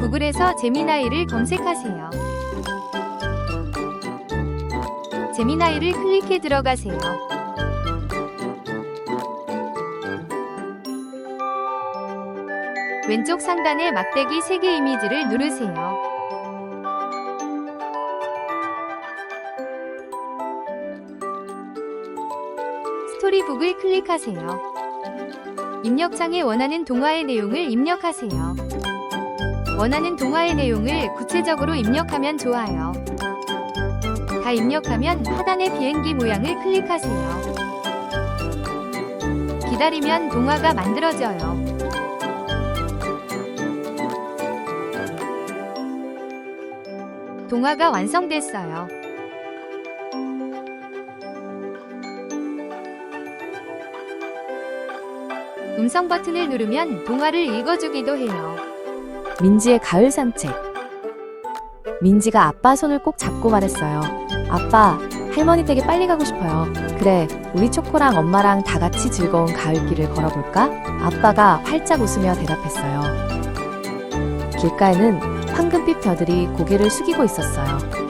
구글에서 제미나이를 검색하세요. 제미나이를 클릭해 들어가세요. 왼쪽 상단의 막대기 3개 이미지를 누르세요. 스토리북을 클릭하세요. 입력창에 원하는 동화의 내용을 입력하세요. 원하는 동화의 내용을 구체적으로 입력하면 좋아요. 다 입력하면 하단의 비행기 모양을 클릭하세요. 기다리면 동화가 만들어져요. 동화가 완성됐어요. 음성 버튼을 누르면 동화를 읽어주기도 해요. 민지의 가을 산책. 민지가 아빠 손을 꼭 잡고 말했어요. 아빠, 할머니 댁에 빨리 가고 싶어요. 그래, 우리 초코랑 엄마랑 다 같이 즐거운 가을길을 걸어볼까? 아빠가 활짝 웃으며 대답했어요. 길가에는 황금빛 벼들이 고개를 숙이고 있었어요.